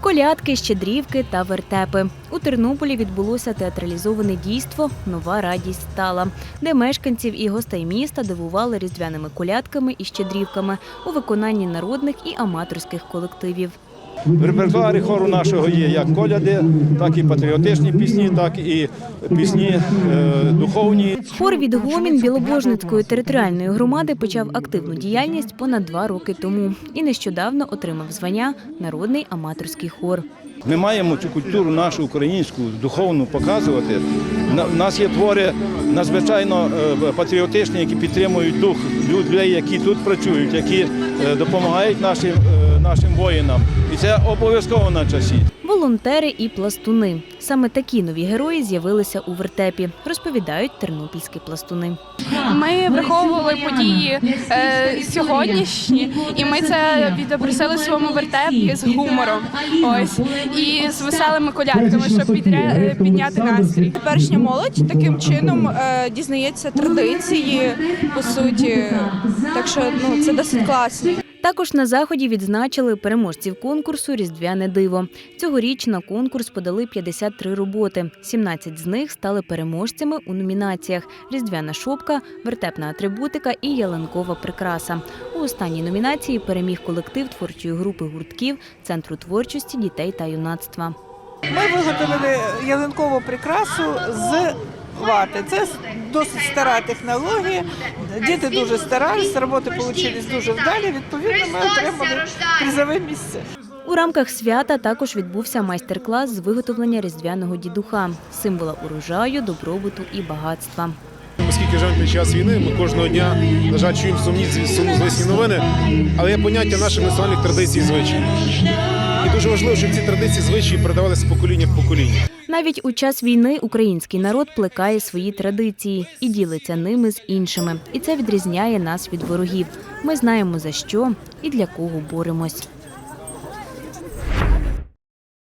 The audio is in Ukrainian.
Колядки, щедрівки та вертепи. У Тернополі відбулося театралізоване дійство Нова радість стала, де мешканців і гостей міста дивували різдвяними колядками і щедрівками у виконанні народних і аматорських колективів. В репертуарі хору нашого є як коляди, так і патріотичні пісні, так і пісні е, духовні. Хор відгомін Білобожницької територіальної громади почав активну діяльність понад два роки тому і нещодавно отримав звання Народний аматорський хор. Ми маємо цю культуру нашу українську духовну показувати. У нас є твори надзвичайно е, патріотичні, які підтримують дух людей, які тут працюють, які е, допомагають нашим, нашим воїнам. І це обов'язково на часі. Волонтери і пластуни. Саме такі нові герої з'явилися у вертепі, розповідають тернопільські пластуни. Ми враховували події е, сьогоднішні, і ми це відобразили в своєму вертепі з гумором. Ось і з веселими колядками, щоб підря- підняти настрій. Теперішня молодь таким чином е, дізнається традиції по суті. Так що ну це досить класно. Також на заході відзначили переможців конкурсу Різдвяне диво. Цьогоріч на конкурс подали 53 роботи. 17 з них стали переможцями у номінаціях: Різдвяна шопка, вертепна атрибутика і ялинкова прикраса. У останній номінації переміг колектив творчої групи гуртків Центру творчості дітей та юнацтва. Ми виготовили ялинкову прикрасу з вати. Це досить стара технологія. Діти дуже старались, роботи вийшли дуже вдалі. Відповідно, ми отримали призове місце. У рамках свята також відбувся майстер-клас з виготовлення різдвяного дідуха, символа урожаю, добробуту і багатства. Оскільки живемо під час війни, ми кожного дня, на жаль, чуємо сумні сумнозвісні новини, але є поняття наших національних традицій і звичаїв. І дуже важливо, щоб ці традиції звичаї передавалися з покоління в покоління. Навіть у час війни український народ плекає свої традиції і ділиться ними з іншими. І це відрізняє нас від ворогів. Ми знаємо за що і для кого боремось.